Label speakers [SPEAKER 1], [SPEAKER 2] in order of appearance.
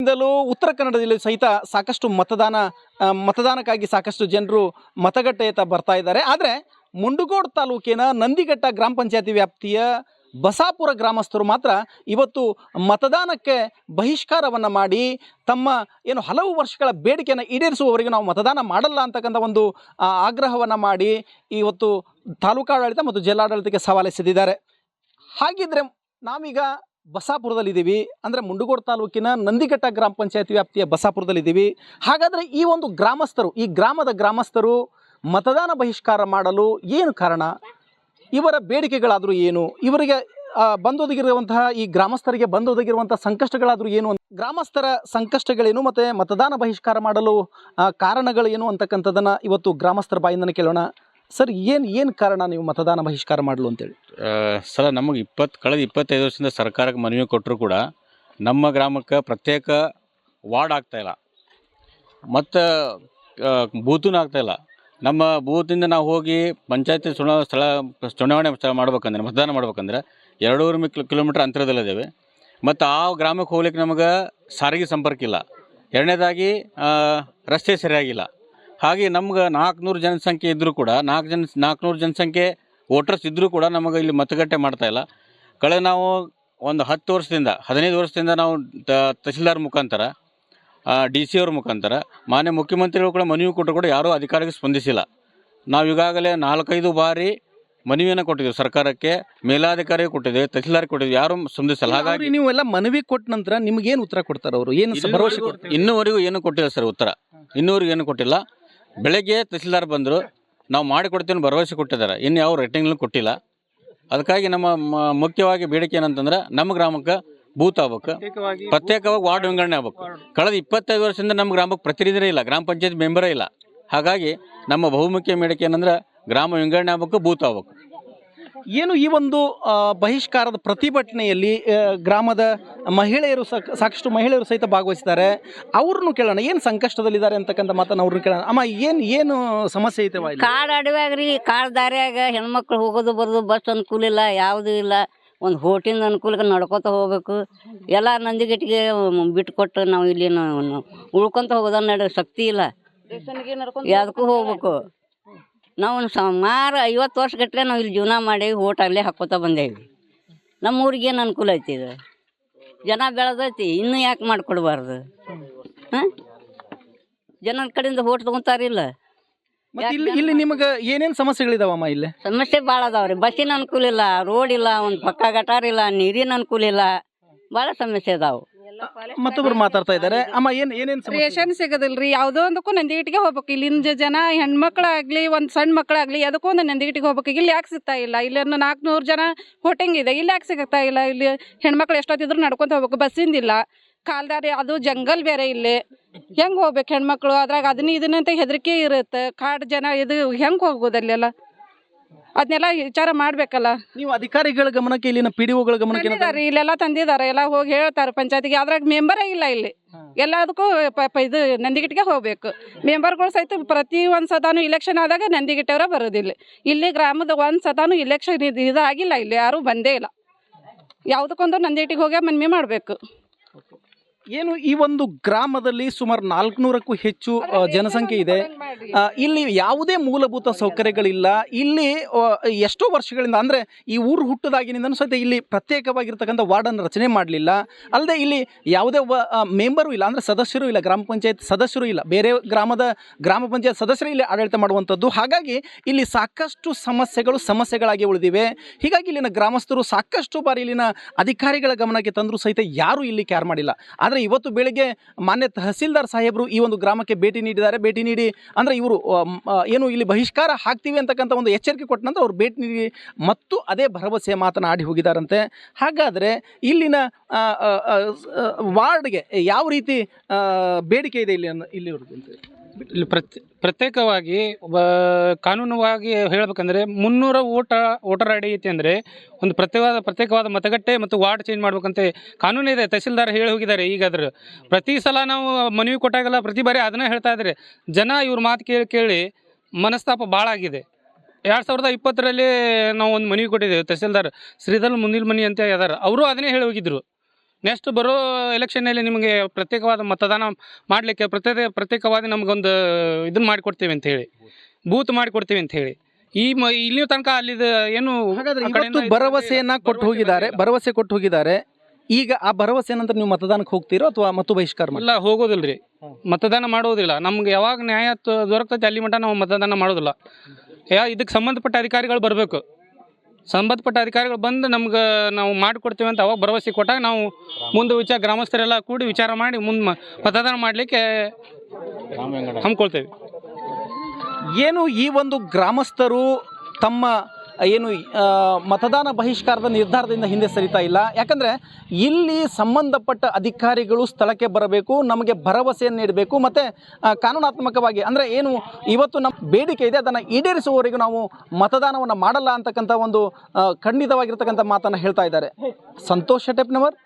[SPEAKER 1] ಇಂದಲೂ ಉತ್ತರ ಕನ್ನಡ ಜಿಲ್ಲೆ ಸಹಿತ ಸಾಕಷ್ಟು ಮತದಾನ ಮತದಾನಕ್ಕಾಗಿ ಸಾಕಷ್ಟು ಜನರು ಮತಗಟ್ಟೆಯತ್ತ ಬರ್ತಾ ಇದ್ದಾರೆ. ಆದರೆ ಮುಂಡುಗೋಡ್ ತಾಲೂಕಿನ ನಂದಿಘಟ್ಟ ಗ್ರಾಮ ಪಂಚಾಯತಿ ವ್ಯಾಪ್ತಿಯ ಬಸಾಪುರ ಗ್ರಾಮಸ್ಥರು ಮಾತ್ರ ಇವತ್ತು ಮತದಾನಕ್ಕೆ ಬಹಿಷ್ಕಾರವನ್ನು ಮಾಡಿ ತಮ್ಮ ಏನು ಹಲವು ವರ್ಷಗಳ ಬೇಡಿಕೆಯನ್ನು ಈಡೇರಿಸುವವರೆಗೆ ನಾವು ಮತದಾನ ಮಾಡಲ್ಲ ಅಂತಕ್ಕಂಥ ಒಂದು ಆಗ್ರಹವನ್ನು ಮಾಡಿ ಇವತ್ತು ತಾಲೂಕಾಡಳಿತ ಮತ್ತು ಜಿಲ್ಲಾಡಳಿತಕ್ಕೆ ಸವಾಲೆಸೆದಿದ್ದಾರೆ ಹಾಗಿದ್ರೆ ನಾವೀಗ ಬಸಾಪುರದಲ್ಲಿದ್ದೀವಿ. ಅಂದರೆ ಮುಂಡಗೋಡು ತಾಲೂಕಿನ ನಂದಿಘಟ್ಟ ಗ್ರಾಮ ಪಂಚಾಯತ್ ವ್ಯಾಪ್ತಿಯ ಬಸಾಪುರದಲ್ಲಿದ್ದೀವಿ. ಹಾಗಾದರೆ ಈ ಒಂದು ಗ್ರಾಮಸ್ಥರು, ಈ ಗ್ರಾಮದ ಗ್ರಾಮಸ್ಥರು ಮತದಾನ ಬಹಿಷ್ಕಾರ ಮಾಡಲು ಏನು ಕಾರಣ? ಇವರ ಬೇಡಿಕೆಗಳಾದರೂ ಏನು? ಇವರಿಗೆ ಬಂದೊದಗಿರುವಂತಹ, ಈ ಗ್ರಾಮಸ್ಥರಿಗೆ ಬಂದೊದಗಿರುವಂಥ ಸಂಕಷ್ಟಗಳಾದರೂ ಏನು ಗ್ರಾಮಸ್ಥರ ಸಂಕಷ್ಟಗಳೇನು ಮತ್ತು ಮತದಾನ ಬಹಿಷ್ಕಾರ ಮಾಡಲು ಕಾರಣಗಳೇನು ಅಂತಕ್ಕಂಥದ್ದನ್ನು ಇವತ್ತು ಗ್ರಾಮಸ್ಥರ ಬಾಯಿಂದನೇ ಕೇಳೋಣ. ಸರ್, ಏನು ಏನು ಕಾರಣ ನೀವು ಮತದಾನ ಬಹಿಷ್ಕಾರ ಮಾಡಲು ಅಂತೇಳಿ?
[SPEAKER 2] ಸರ, ನಮಗೆ ಇಪ್ಪತ್ತು, ಕಳೆದ ಇಪ್ಪತ್ತೈದು ವರ್ಷದಿಂದ ಸರ್ಕಾರಕ್ಕೆ ಮನವಿ ಕೊಟ್ಟರು ಕೂಡ ನಮ್ಮ ಗ್ರಾಮಕ್ಕೆ ಪ್ರತ್ಯೇಕ ವಾರ್ಡ್ ಆಗ್ತಾಯಿಲ್ಲ ಮತ್ತು ಬೂತೂ ಆಗ್ತಾಯಿಲ್ಲ ನಮ್ಮ ಬೂತಿಂದ ನಾವು ಹೋಗಿ ಪಂಚಾಯತಿ ಚುನಾವ ಸ್ಥಳ, ಚುನಾವಣೆ ಮಾಡ್ಬೇಕಂದ್ರೆ, ಮತದಾನ ಮಾಡ್ಬೇಕಂದ್ರೆ ಎರಡೂರು ಮಿ ಕಿಲೋಮೀಟ್ರ್ ಅಂತರದಲ್ಲಿದ್ದೇವೆ. ಮತ್ತು ಆ ಗ್ರಾಮಕ್ಕೆ ಹೋಗ್ಲಿಕ್ಕೆ ನಮಗೆ ಸಾರಿಗೆ ಸಂಪರ್ಕ ಇಲ್ಲ. ಎರಡನೇದಾಗಿ ರಸ್ತೆ ಸರಿಯಾಗಿಲ್ಲ. ಹಾಗೆ ನಮ್ಗೆ ನಾಲ್ಕುನೂರು ಜನಸಂಖ್ಯೆ ಇದ್ದರೂ ಕೂಡ ನಾಲ್ಕು ಜನ ನಾಲ್ಕುನೂರು ಜನಸಂಖ್ಯೆ ವೋಟರ್ಸ್ ಇದ್ದರೂ ಕೂಡ ನಮಗೆ ಇಲ್ಲಿ ಮತಗಟ್ಟೆ ಮಾಡ್ತಾ ಇಲ್ಲ. ಕಳೆದ ನಾವು ಒಂದು ಹತ್ತು ವರ್ಷದಿಂದ ಹದಿನೈದು ವರ್ಷದಿಂದ ನಾವು ತ- ತಹಸೀಲ್ದಾರ್ ಮುಖಾಂತರ ಡಿ ಸಿ ಅವ್ರ ಮುಖಾಂತರ ಮಾನ್ಯ ಮುಖ್ಯಮಂತ್ರಿಗಳು ಕೂಡ ಮನವಿ ಕೊಟ್ಟರು ಕೂಡ ಯಾರೂ ಅಧಿಕಾರಿಗೆ ಸ್ಪಂದಿಸಿಲ್ಲ. ನಾವು ಈಗಾಗಲೇ ನಾಲ್ಕೈದು ಬಾರಿ ಮನವಿಯನ್ನು ಕೊಟ್ಟಿದ್ದೆವು ಸರ್ಕಾರಕ್ಕೆ ಮೇಲಾಧಿಕಾರಿ ಕೊಟ್ಟಿದ್ದೆ ತಹಸೀಲ್ದಾರ್ ಕೊಟ್ಟಿದ್ವಿ ಯಾರೂ ಸ್ಪಂದಿಸಿಲ್ಲ. ಹಾಗಾಗಿ
[SPEAKER 1] ನೀವೆಲ್ಲ ನೀವು ಎಲ್ಲ ಮನವಿ ಕೊಟ್ಟ ನಂತರ ನಿಮ್ಗೆ ಏನು ಉತ್ತರ ಕೊಡ್ತಾರೆ ಅವರು? ಏನು
[SPEAKER 2] ಇನ್ನೂವರೆಗೂ ಏನು ಕೊಟ್ಟಿಲ್ಲ ಸರ್ ಉತ್ತರ. ಇನ್ನೂವರೆಗೂ ಏನು ಕೊಟ್ಟಿಲ್ಲ. ಬೆಳಗ್ಗೆ ತಹಸೀಲ್ದಾರ್ ಬಂದರು ನಾವು ಮಾಡಿಕೊಡ್ತೀವಿ ಭರವಸೆ ಕೊಟ್ಟಿದ್ದಾರೆ. ಇನ್ನು ಯಾವ ರೇಟಿಂಗ್ಲೂ ಕೊಟ್ಟಿಲ್ಲ. ಅದಕ್ಕಾಗಿ ನಮ್ಮ ಮ- ಮುಖ್ಯವಾಗಿ ಬೇಡಿಕೆ ಏನಂತಂದ್ರೆ ನಮ್ಮ ಗ್ರಾಮಕ್ಕೆ ಬೂತ್ ಆಗ್ಬೇಕು. ಪ್ರತ್ಯೇಕವಾಗಿ ವಾರ್ಡ್ ವಿಂಗಡಣೆ ಆಗ್ಬೇಕು. ಕಳೆದ ಇಪ್ಪತ್ತೈದು ವರ್ಷದಿಂದ ನಮ್ಮ ಗ್ರಾಮಕ್ಕೆ ಪ್ರತಿನಿಧಿನೇ ಇಲ್ಲ ಗ್ರಾಮ ಪಂಚಾಯತ್ ಮೆಂಬರೇ ಇಲ್ಲ. ಹಾಗಾಗಿ ನಮ್ಮ ಬಹುಮುಖ್ಯ ಬೇಡಿಕೆ ಏನಂದ್ರೆ ಗ್ರಾಮ ವಿಂಗಡಣೆ ಆಗ್ಬೇಕು ಬೂತ್ ಆಗ್ಬೇಕು.
[SPEAKER 1] ಏನು ಈ ಒಂದು ಬಹಿಷ್ಕಾರದ ಪ್ರತಿಭಟನೆಯಲ್ಲಿ ಗ್ರಾಮದ ಮಹಿಳೆಯರು ಸಾಕ್- ಸಾಕಷ್ಟು ಮಹಿಳೆಯರು ಸಹಿತ ಭಾಗವಹಿಸಿದ್ದಾರೆ. ಅವ್ರನ್ನು ಕೇಳೋಣ ಏನು ಸಂಕಷ್ಟದಲ್ಲಿದ್ದಾರೆ ಅಂತಕ್ಕಂಥ ಮಾತನ್ನು ಅವ್ರನ್ನ ಕೇಳೋಣ. ಅಮ್ಮ ಏನು ಏನು ಸಮಸ್ಯೆ ಐತೆ ಕಾಡು
[SPEAKER 3] ಕಾಡ್ ಅಡವ್ಯಾಗ ರೀ ಕಾಡ್ ದಾರ್ಯಾಗ ಹೆಣ್ಮಕ್ಳು ಹೋಗೋದು ಬರೋದು ಬಸ್ ಅನುಕೂಲ ಇಲ್ಲ ಯಾವುದೂ ಇಲ್ಲ. ಒಂದು ಹೋಟಿಂದ ಅನುಕೂಲಕ್ಕೆ ನಡ್ಕೊತ ಹೋಗ್ಬೇಕು. ಎಲ್ಲ ನಂದಿಗಟ್ಟಿಗೆ ಬಿಟ್ಕೊಟ್ಟು ನಾವು ಇಲ್ಲಿ ಉಳ್ಕೊಂತ ಹೋಗೋದ ನಡ ಶಕ್ತಿ ಇಲ್ಲ. ಯಾವುದಕ್ಕೂ ಹೋಗ್ಬೇಕು. ನಾವು ಸುಮಾರು ಐವತ್ತು ವರ್ಷ ಗಟ್ಟಲೆ ನಾವು ಇಲ್ಲಿ ಜೀವನ ಮಾಡೇವಿ ಓಟ್ ಅಲ್ಲೇ ಹಾಕೋತ ಬಂದೇವಿ. ನಮ್ಮ ಊರಿಗೆ ಏನು ಅನುಕೂಲ ಐತಿ ಇದು? ಜನ ಬೆಳೆದೈತಿ ಇನ್ನೂ ಯಾಕೆ ಮಾಡಿಕೊಡ್ಬಾರ್ದು? ಹಾಂ? ಜನರ ಕಡೆಯಿಂದ ಓಟ್ ತೊಗೊತಾರಿಲ್ಲ
[SPEAKER 1] ಇಲ್ಲಿ. ಇಲ್ಲಿ ನಿಮಗೆ ಏನೇನು ಸಮಸ್ಯೆಗಳಿದಾವಮ್ಮ ಇಲ್ಲಿ?
[SPEAKER 3] ಸಮಸ್ಯೆ ಭಾಳ ಅದಾವ್ರಿ. ಬಸ್ಸಿನ ಅನುಕೂಲ ಇಲ್ಲ ರೋಡ್ ಇಲ್ಲ ಒಂದು ಪಕ್ಕ ಗಟಾರ ಇಲ್ಲ ನೀರಿನ ಅನುಕೂಲ ಇಲ್ಲ. ಭಾಳ ಸಮಸ್ಯೆ ಅದಾವು.
[SPEAKER 1] ಮತ್ತೊಬ್ರು ಮಾತಾಡ್ತಾ ಇದ್ದಾರೆ. ಅಮ್ಮ ಏನ್ ಏನೇನ್ ಸಮಸ್ಯೆ
[SPEAKER 4] ರೇಷನ್ ಸಿಗೋದಿಲ್ರಿ ಯಾವುದೋ ಒಂದಕ್ಕೂ ನಂದಿಗಿಟ್ಟಿಗೆ ಹೋಗ್ಬೇಕು. ಇಲ್ಲಿನ ಜನ ಹೆಣ್ಮಕ್ಳಾಗ್ಲಿ ಒಂದ್ ಸಣ್ಣ ಮಕ್ಕಳಾಗ್ಲಿ ಅದಕ್ಕೂ ಒಂದು ನಂದಿಗಿಟ್ಟಿಗೆ ಹೋಗ್ಬೇಕು. ಇಲ್ಲಿ ಯಾಕೆ ಸಿಗ್ತಾ ಇಲ್ಲ? ಇಲ್ಲಿ ನಾಲ್ಕುನೂರು ಜನ ಹೋಟೆಂಗ್ ಇದೆ. ಇಲ್ಲಿ ಯಾಕೆ ಸಿಗ್ತಾ ಇಲ್ಲ? ಇಲ್ಲಿ ಹೆಣ್ಮಕ್ಳು ಎಷ್ಟೊತ್ತಿದ್ರು ನಡ್ಕೊಂತ ಹೋಗ್ಬೇಕು. ಬಸ್ಸಿಂದಿಲ್ಲ ಕಾಲ್ದಾರಿ ಅದು ಜಂಗಲ್ ಬೇರೆ ಇಲ್ಲಿ. ಹೆಂಗ್ ಹೋಗ್ಬೇಕು ಹೆಣ್ಮಕ್ಳು? ಅದ್ರಾಗ ಅದನ್ನ ಇದನ್ನಂತ ಹೆದರಿಕೆ ಇರುತ್ತೆ. ಕಾಡು ಜನ ಇದು ಹೆಂಗ್ ಹೋಗ್ಬೋದು ಅಲ್ಲೆಲ್ಲ? ಅದನ್ನೆಲ್ಲ ವಿಚಾರ ಮಾಡ್ಬೇಕಲ್ಲ.
[SPEAKER 1] ನೀವು ಅಧಿಕಾರಿಗಳ ಗಮನಕ್ಕೆ ಇಲ್ಲಿನ ಪಿ ಡಿ ಒಗಳ ಗಮನಕ್ಕೆ ಏನಾದ್ರು-
[SPEAKER 4] ತಂದಿದ್ದಾರೆ ಇಲ್ಲೆಲ್ಲ ತಂದಿದ್ದಾರೆ ಎಲ್ಲ ಹೋಗಿ ಹೇಳ್ತಾರೆ ಪಂಚಾಯತಿಗೆ. ಅದ್ರಾಗ ಮೆಂಬರೇ ಇಲ್ಲ ಇಲ್ಲಿ. ಎಲ್ಲದಕ್ಕೂ ಪ- ಪ- ಇದು ನಂದಿಗಿಟ್ಟಿಗೆ ಹೋಗ್ಬೇಕು. ಮೆಂಬರ್ಗಳು ಸಹಿತ ಪ್ರತಿ ಒಂದು ಸತಾನು ಇಲೆಕ್ಷನ್ ಆದಾಗ ನಂದಿಗಿಟ್ಟವರ ಬರೋದಿಲ್ಲ ಇಲ್ಲಿ. ಗ್ರಾಮದ ಒಂದು ಸತಾನು ಇಲೆಕ್ಷನ್ ಇದು ಇದಾಗಿಲ್ಲ ಇಲ್ಲಿ ಯಾರೂ ಬಂದೇ ಇಲ್ಲ. ಯಾವುದಕ್ಕೊಂದು ನಂದಿಗಿಟ್ಟಿಗೆ ಹೋಗಿ ಮನ್ಮಿ ಮಾಡಬೇಕು.
[SPEAKER 1] ಏನು ಈ ಒಂದು ಗ್ರಾಮದಲ್ಲಿ ಸುಮಾರು ನಾಲ್ಕುನೂರಕ್ಕೂ ಹೆಚ್ಚು ಜನಸಂಖ್ಯೆ ಇದೆ. ಇಲ್ಲಿ ಯಾವುದೇ ಮೂಲಭೂತ ಸೌಕರ್ಯಗಳಿಲ್ಲ. ಇಲ್ಲಿ ಎಷ್ಟೋ ವರ್ಷಗಳಿಂದ ಅಂದರೆ ಈ ಊರು ಹುಟ್ಟದಾಗಿನಿಂದ ಸಹಿತ ಇಲ್ಲಿ ಪ್ರತ್ಯೇಕವಾಗಿರ್ತಕ್ಕಂಥ ವಾರ್ಡನ್ನು ರಚನೆ ಮಾಡಲಿಲ್ಲ. ಅಲ್ಲದೆ ಇಲ್ಲಿ ಯಾವುದೇ ವ ಮೆಂಬರು ಇಲ್ಲ ಅಂದರೆ ಸದಸ್ಯರು ಇಲ್ಲ ಗ್ರಾಮ ಪಂಚಾಯತ್ ಸದಸ್ಯರು ಇಲ್ಲ. ಬೇರೆ ಗ್ರಾಮದ ಗ್ರಾಮ ಪಂಚಾಯತ್ ಸದಸ್ಯರು ಇಲ್ಲಿ ಆಡಳಿತ ಮಾಡುವಂಥದ್ದು. ಹಾಗಾಗಿ ಇಲ್ಲಿ ಸಾಕಷ್ಟು ಸಮಸ್ಯೆಗಳು ಸಮಸ್ಯೆಗಳಾಗಿ ಉಳಿದಿವೆ. ಹೀಗಾಗಿ ಇಲ್ಲಿನ ಗ್ರಾಮಸ್ಥರು ಸಾಕಷ್ಟು ಬಾರಿ ಇಲ್ಲಿನ ಅಧಿಕಾರಿಗಳ ಗಮನಕ್ಕೆ ತಂದರೂ ಸಹಿತ ಯಾರೂ ಇಲ್ಲಿ ಕ್ಯಾರ್ ಮಾಡಿಲ್ಲ. ಆದರೆ ಇವತ್ತು ಬೆಳಿಗ್ಗೆ ಮಾನ್ಯ ತಹಸೀಲ್ದಾರ್ ಸಾಹೇಬರು ಈ ಒಂದು ಗ್ರಾಮಕ್ಕೆ ಭೇಟಿ ನೀಡಿದ್ದಾರೆ. ಭೇಟಿ ನೀಡಿ ಅಂದರೆ ಇವರು ಏನು ಇಲ್ಲಿ ಬಹಿಷ್ಕಾರ ಹಾಕ್ತೀವಿ ಅಂತಕ್ಕಂಥ ಒಂದು ಎಚ್ಚರಿಕೆ ಕೊಟ್ಟ ನಂತರ ಅವ್ರು ಭೇಟಿ ನೀಡಿ ಮತ್ತು ಅದೇ ಭರವಸೆ ಮಾತನಾಡಿ ಹೋಗಿದ್ದಾರಂತೆ. ಹಾಗಾದರೆ ಇಲ್ಲಿನ ವಾರ್ಡ್ಗೆ ಯಾವ ರೀತಿ ಬೇಡಿಕೆ ಇದೆ ಇಲ್ಲಿ ಇಲ್ಲಿ
[SPEAKER 5] ಇಲ್ಲಿ ಪ್ರತ್ಯೇ ಪ್ರತ್ಯೇಕವಾಗಿ, ಒಬ್ಬ ಕಾನೂನುವಾಗಿ ಹೇಳಬೇಕಂದ್ರೆ ಮುನ್ನೂರ ಓಟ, ವೋಟರ್ ಐ ಡಿ ಐತಿ ಅಂದರೆ ಒಂದು ಪ್ರತ್ಯೇಕವಾದ ಪ್ರತ್ಯೇಕವಾದ ಮತಗಟ್ಟೆ ಮತ್ತು ವಾರ್ಡ್ ಚೇಂಜ್ ಮಾಡ್ಬೇಕಂತೆ ಕಾನೂನು ಇದೆ, ತಹಸೀಲ್ದಾರ್ ಹೇಳಿ ಹೋಗಿದ್ದಾರೆ ಈಗ ಅದ್ರ. ಪ್ರತಿ ಸಲ ನಾವು ಮನವಿ ಕೊಟ್ಟಾಗೆಲ್ಲ ಪ್ರತಿ ಬಾರಿ ಅದನ್ನ ಹೇಳ್ತಾ ಇದ್ದಾರೆ. ಜನ ಇವ್ರ ಮಾತು ಕೇಳಿ ಕೇಳಿ ಮನಸ್ತಾಪ ಭಾಳ ಆಗಿದೆ. ಎರಡು ಸಾವಿರದ ಇಪ್ಪತ್ತರಲ್ಲಿ ನಾವು ಒಂದು ಮನವಿ ಕೊಟ್ಟಿದ್ದೇವೆ, ತಹಸೀಲ್ದಾರ್ ಶ್ರೀಧರ್ ಮುನಿಲ್ ಮನಿ ಅಂತ ಇದ್ದಾರೆ ಅವರು ಅದನ್ನೇ ಹೇಳಿ ಹೋಗಿದ್ರು. ನೆಕ್ಸ್ಟ್ ಬರೋ ಎಲೆಕ್ಷನ್ನಲ್ಲಿ ನಿಮಗೆ ಪ್ರತ್ಯೇಕವಾದ ಮತದಾನ ಮಾಡಲಿಕ್ಕೆ ಪ್ರತ್ಯೇಕ ಪ್ರತ್ಯೇಕವಾಗಿ ನಮಗೊಂದು ಇದನ್ನ ಮಾಡಿಕೊಡ್ತೀವಿ ಅಂತ ಹೇಳಿ. ಬೂತ್ ಮಾಡಿಕೊಡ್ತೀವಿ ಅಂತ ಹೇಳಿ. ಈ ಮ ಇಲ್ಲಿ ತನಕ ಅಲ್ಲಿದ ಏನು
[SPEAKER 1] ಭರವಸೆಯನ್ನ ಕೊಟ್ಟು ಹೋಗಿದ್ದಾರೆ. ಭರವಸೆ ಕೊಟ್ಟು ಹೋಗಿದ್ದಾರೆ. ಈಗ ಆ ಭರವಸೆ ನಂತರ ನೀವು ಮತದಾನಕ್ಕೆ ಹೋಗ್ತೀರೋ ಅಥವಾ ಮತ್ತು ಬಹಿಷ್ಕಾರ ಇಲ್ಲ
[SPEAKER 5] ಇಲ್ಲ ಹೋಗೋದಿಲ್ರಿ. ಮತದಾನ ಮಾಡೋದಿಲ್ಲ. ನಮ್ಗೆ ಯಾವಾಗ ನ್ಯಾಯ ದೊರಕ್ತೈತಿ ಅಲ್ಲಿ ಮಟ್ಟ ನಾವು ಮತದಾನ ಮಾಡೋದಿಲ್ಲ. ಯಾ ಇದಕ್ಕೆ ಸಂಬಂಧಪಟ್ಟ ಅಧಿಕಾರಿಗಳು ಬರಬೇಕು. ಸಂಬಂಧಪಟ್ಟ ಅಧಿಕಾರಿಗಳು ಬಂದು ನಮ್ಗೆ ನಾವು ಮಾಡಿಕೊಡ್ತೀವಿ ಅಂತ ಅವಾಗ ಭರವಸೆ ಕೊಟ್ಟಾಗ ನಾವು ಮುಂದೆ ವಿಚಾರ ಗ್ರಾಮಸ್ಥರೆಲ್ಲ ಕೂಡಿ ವಿಚಾರ ಮಾಡಿ ಮುಂದೆ ಮತದಾನ ಮಾಡಲಿಕ್ಕೆ ಹಮ್ಮಿಕೊಳ್ತೇವೆ.
[SPEAKER 1] ಏನು ಈ ಒಂದು ಗ್ರಾಮಸ್ಥರು ತಮ್ಮ ಏನು ಮತದಾನ ಬಹಿಷ್ಕಾರದ ನಿರ್ಧಾರದಿಂದ ಹಿಂದೆ ಸರಿತಾ ಇಲ್ಲ. ಯಾಕಂದರೆ ಇಲ್ಲಿ ಸಂಬಂಧಪಟ್ಟ ಅಧಿಕಾರಿಗಳು ಸ್ಥಳಕ್ಕೆ ಬರಬೇಕು, ನಮಗೆ ಭರವಸೆಯನ್ನು ನೀಡಬೇಕು, ಮತ್ತು ಕಾನೂನಾತ್ಮಕವಾಗಿ ಅಂದರೆ ಏನು, ಇವತ್ತು ನಮ್ಮ ಬೇಡಿಕೆ ಇದೆ, ಅದನ್ನು ಈಡೇರಿಸುವವರೆಗೂ ನಾವು ಮತದಾನವನ್ನು ಮಾಡಲ್ಲ ಅಂತಕ್ಕಂಥ ಒಂದು ಖಂಡಿತವಾಗಿರ್ತಕ್ಕಂಥ ಮಾತನ್ನು ಹೇಳ್ತಾ ಇದ್ದಾರೆ. ಸಂತೋಷ್ ಶೆಟ್ಟೆಪ್ನವರ್